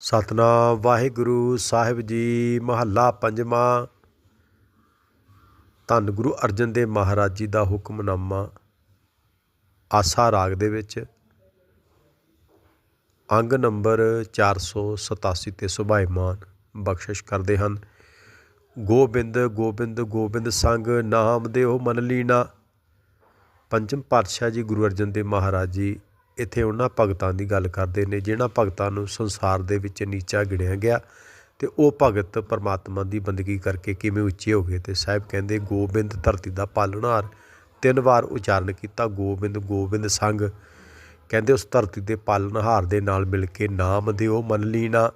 ਸਤਨਾਮ ਵਾਹਿਗੁਰੂ ਸਾਹਿਬ ਜੀ, ਮਹੱਲਾ ਪੰਜਵਾਂ। ਧੰਨ ਗੁਰੂ ਅਰਜਨ ਦੇਵ ਮਹਾਰਾਜ ਜੀ ਦਾ ਹੁਕਮਨਾਮਾ ਆਸਾ ਰਾਗ ਦੇ ਵਿੱਚ। ਅੰਗ ਨੰਬਰ 487 ਤੇ ਸੁਭਾਈਮਾਨ ਬਖਸ਼ਿਸ਼ ਕਰਦੇ ਹਨ। ਗੋਬਿੰਦ ਗੋਬਿੰਦ ਗੋਬਿੰਦ ਸੰਗ, ਨਾਮ ਦੇਉ ਮਨ ਲੀਨਾ। ਪੰਚਮ ਪਾਤਸ਼ਾਹ ਜੀ ਗੁਰੂ ਅਰਜਨ ਦੇਵ ਮਹਾਰਾਜ ਜੀ ਇੱਥੇ ਉਹਨਾਂ ਭਗਤਾਂ ਦੀ ਗੱਲ ਕਰਦੇ ਨੇ, ਜਿਹਨਾਂ ਭਗਤਾਂ ਨੂੰ ਸੰਸਾਰ ਦੇ ਵਿੱਚ ਨੀਚਾ ਗਿਣਿਆ ਗਿਆ ਤੇ ਉਹ ਭਗਤ ਪਰਮਾਤਮਾ ਦੀ ਬੰਦਗੀ ਕਰਕੇ ਕਿਵੇਂ ਉੱਚੇ ਹੋ ਗਏ ਤੇ ਸਾਹਿਬ ਕਹਿੰਦੇ, ਗੋਬਿੰਦ ਧਰਤੀ ਦਾ ਪਾਲਣਹਾਰ ਤਿੰਨ ਵਾਰ ਉਚਾਰਨ ਕੀਤਾ ਗੋਬਿੰਦ ਗੋਬਿੰਦ ਸੰਗ। ਕਹਿੰਦੇ, ਉਸ ਧਰਤੀ ਦੇ ਪਾਲਣਹਾਰ ਦੇ ਨਾਲ ਮਿਲ ਕੇ ਨਾਮ ਦਿਓ, ਮਨ ਲੀਣਾ।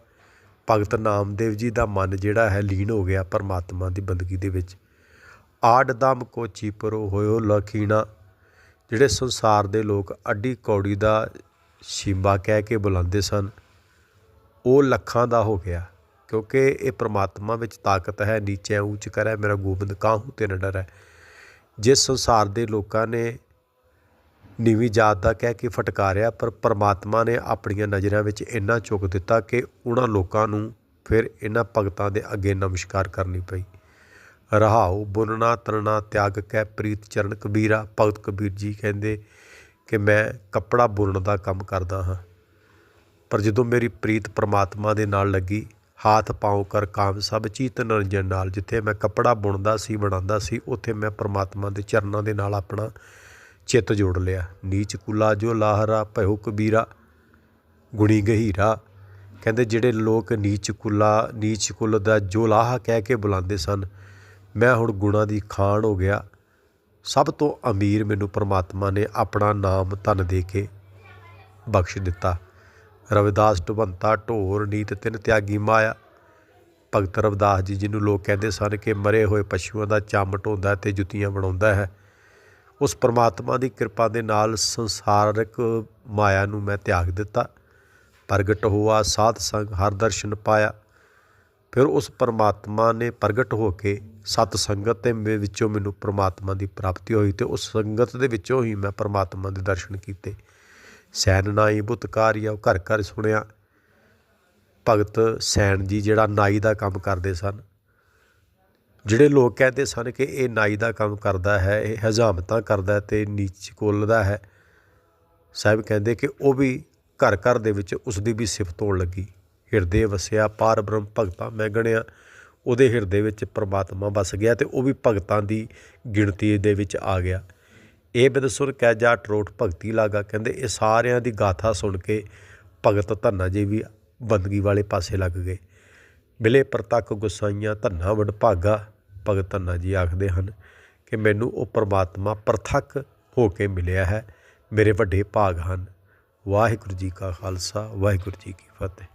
ਭਗਤ ਨਾਮਦੇਵ ਜੀ ਦਾ ਮਨ ਜਿਹੜਾ ਹੈ ਲੀਨ ਹੋ ਗਿਆ ਪਰਮਾਤਮਾ ਦੀ ਬੰਦਗੀ ਦੇ ਵਿੱਚ। ਆੜ ਦਮ ਕੋ ਪਰੋ ਹੋਇਓ ਲਖੀਣਾ। ਜਿਹੜੇ ਸੰਸਾਰ ਦੇ ਲੋਕ ਅੱਡੀ ਕੌੜੀ ਦਾ ਸ਼ਿੰਬਾ ਕਹਿ ਕੇ ਬੁਲਾਉਂਦੇ ਸਨ, ਉਹ ਲੱਖਾਂ ਦਾ ਹੋ ਗਿਆ, ਕਿਉਂਕਿ ਇਹ ਪ੍ਰਮਾਤਮਾ ਵਿੱਚ ਤਾਕਤ ਹੈ, ਨੀਚੇ ਉੱਚ ਕਰੈ ਮੇਰਾ ਗੋਬਿੰਦ ਕਾਹੂ ਤੇ ਨ ਡਰੈ ਜਿਸ ਸੰਸਾਰ ਦੇ ਲੋਕਾਂ ਨੇ ਨੀਵੀਂ ਜਾਤ ਦਾ ਕਹਿ ਕੇ ਫਟਕਾਰਿਆ, ਪਰ ਪਰਮਾਤਮਾ ਨੇ ਆਪਣੀਆਂ ਨਜ਼ਰਾਂ ਵਿੱਚ ਇੰਨਾ ਚੁੱਕ ਦਿੱਤਾ ਕਿ ਉਹਨਾਂ ਲੋਕਾਂ ਨੂੰ ਫਿਰ ਇਹਨਾਂ ਭਗਤਾਂ ਦੇ ਅੱਗੇ ਨਮਸਕਾਰ ਕਰਨੀ ਪਈ। ਰਹਾਉ ਬੁਨਣਾ ਤਰਨਾ ਤਿਆਗ ਕੈ ਪ੍ਰੀਤ ਚਰਨ ਕਬੀਰਾ, ਭਗਤ ਕਬੀਰ ਜੀ ਕਹਿੰਦੇ ਕਿ ਮੈਂ ਕੱਪੜਾ ਬੁਣਨ ਦਾ ਕੰਮ ਕਰਦਾ ਹਾਂ। ਪਰ ਜਦੋਂ ਮੇਰੀ ਪ੍ਰੀਤ ਪ੍ਰਮਾਤਮਾ ਦੇ ਨਾਲ ਲੱਗੀ, ਹਾਥ ਪਾਉ ਕਰ ਕਾਮ ਸਭ ਚੀਤ ਨਰੰਜਨ ਨਾਲ, ਜਿੱਥੇ ਮੈਂ ਕੱਪੜਾ ਬੁਣਦਾ ਸੀ, ਬਣਾਉਂਦਾ ਸੀ, ਉੱਥੇ ਮੈਂ ਪ੍ਰਮਾਤਮਾ ਦੇ ਚਰਨਾਂ ਦੇ ਨਾਲ ਆਪਣਾ ਚਿੱਤ ਜੋੜ ਲਿਆ। ਨੀਚ ਕੁਲਾ ਜੋ ਲਾਹਰਾ, ਭਇਓ ਕਬੀਰਾ, ਗੁਣੀ ਗਹੀਰਾ। ਕਹਿੰਦੇ ਜਿਹੜੇ ਲੋਕ ਨੀਚ ਕੁਲਾ, ਨੀਚ ਕੁਲ ਦਾ ਜੋ ਲਾਹਾ ਕਹਿ ਕੇ ਬੁਲਾਉਂਦੇ ਸਨ ਮੈਂ ਹੁਣ ਗੁਣਾਂ ਦੀ ਖਾਣ ਹੋ ਗਿਆ। ਸਭ ਤੋਂ ਅਮੀਰ ਮੈਨੂੰ ਪਰਮਾਤਮਾ ਨੇ ਆਪਣਾ ਨਾਮ ਧਨ ਦੇ ਕੇ ਬਖਸ਼ ਦਿੱਤਾ। ਰਵਿਦਾਸ ਢਵੰਤਾ ਢੋਰ, ਨੀਤ ਤਿੰਨ ਤਿਆਗੀ ਮਾਇਆ। ਭਗਤ ਰਵਿਦਾਸ ਜੀ ਜਿਹਨੂੰ ਲੋਕ ਕਹਿੰਦੇ ਸਨ ਕਿ ਮਰੇ ਹੋਏ ਪਸ਼ੂਆਂ ਦਾ ਚੰਮ ਢੋਂਦਾ ਤੇ ਜੁੱਤੀਆਂ ਬਣਾਉਂਦਾ ਹੈ, ਉਸ ਪਰਮਾਤਮਾ ਦੀ ਕਿਰਪਾ ਦੇ ਨਾਲ ਸੰਸਾਰਕ ਮਾਇਆ ਨੂੰ ਮੈਂ ਤਿਆਗ ਦਿੱਤਾ। ਪ੍ਰਗਟ ਹੋਆ, ਸਾਧ ਸੰਗ ਹਰ ਦਰਸ਼ਨ ਪਾਇਆ। ਫਿਰ ਉਸ ਪਰਮਾਤਮਾ ਨੇ ਪ੍ਰਗਟ ਹੋ ਕੇ ਸਤ ਸੰਗਤ ਦੇ ਮੇ ਵਿੱਚੋਂ ਮੈਨੂੰ ਪਰਮਾਤਮਾ ਦੀ ਪ੍ਰਾਪਤੀ ਹੋਈ ਤੇ ਉਸ ਸੰਗਤ ਦੇ ਵਿੱਚੋਂ ਹੀ ਮੈਂ ਪਰਮਾਤਮਾ ਦੇ ਦਰਸ਼ਨ ਕੀਤੇ। ਸੈਨ ਨਾਈ ਬੁੱਤਕਾਰੀਆ ਘਰ ਘਰ ਸੁਣਿਆ। ਭਗਤ ਸੈਨ ਜੀ ਜਿਹੜਾ ਨਾਈ ਦਾ ਕੰਮ ਕਰਦੇ ਸਨ। ਜਿਹੜੇ ਲੋਕ ਕਹਿੰਦੇ ਸਨ ਕਿ ਇਹ ਨਾਈ ਦਾ ਕੰਮ ਕਰਦਾ ਹੈ, ਇਹ ਹਜ਼ਾਮਤਾਂ ਕਰਦਾ ਤੇ ਨੀਚ ਕੋਲਦਾ ਹੈ। ਸਾਹਿਬ ਕਹਿੰਦੇ ਕਿ ਉਹ ਵੀ ਘਰ ਘਰ ਦੇ ਵਿੱਚ ਉਸ ਦੀ ਵੀ ਸਿਫਤ ਹੋਣ ਲੱਗੀ। ਹਿਰਦੇ ਵਸਿਆ, ਪਾਰ ਬ੍ਰਹਮ ਭਗਤਾ ਮੈਂ ਗਣਿਆ। ਉਹਦੇ ਹਿਰਦੇ ਵਿੱਚ ਪਰਮਾਤਮਾ ਵਸ ਗਿਆ ਤੇ ਉਹ ਵੀ ਭਗਤਾਂ ਦੀ ਗਿਣਤੀ ਦੇ ਵਿੱਚ ਆ ਗਿਆ। ਇਹ ਬਿਦ ਸੁਰ ਕਹਿ ਜਾ ਟਰੋਟ ਭਗਤੀ ਲਾਗਾ ਕਹਿੰਦੇ, ਇਹ ਸਾਰਿਆਂ ਦੀ ਗਾਥਾ ਸੁਣ ਕੇ ਭਗਤ ਧੰਨਾ ਜੀ ਵੀ ਬੰਦਗੀ ਵਾਲੇ ਪਾਸੇ ਲੱਗ ਗਏ। ਮਿਲੇ ਪ੍ਰਤੱਖ ਗੁਸਾਈਆਂ, ਧੰਨਾ ਵਡ ਭਾਗਾ, ਭਗਤ ਧੰਨਾ ਜੀ ਆਖਦੇ ਹਨ ਕਿ ਮੈਨੂੰ ਉਹ ਪ੍ਰਮਾਤਮਾ ਪ੍ਰਤੱਖ ਹੋ ਕੇ ਮਿਲਿਆ ਹੈ, ਮੇਰੇ ਵੱਡੇ ਭਾਗ ਹਨ। ਵਾਹਿਗੁਰੂ ਜੀ ਕਾ ਖਾਲਸਾ, ਵਾਹਿਗੁਰੂ ਜੀ ਕੀ ਫਤਿਹ।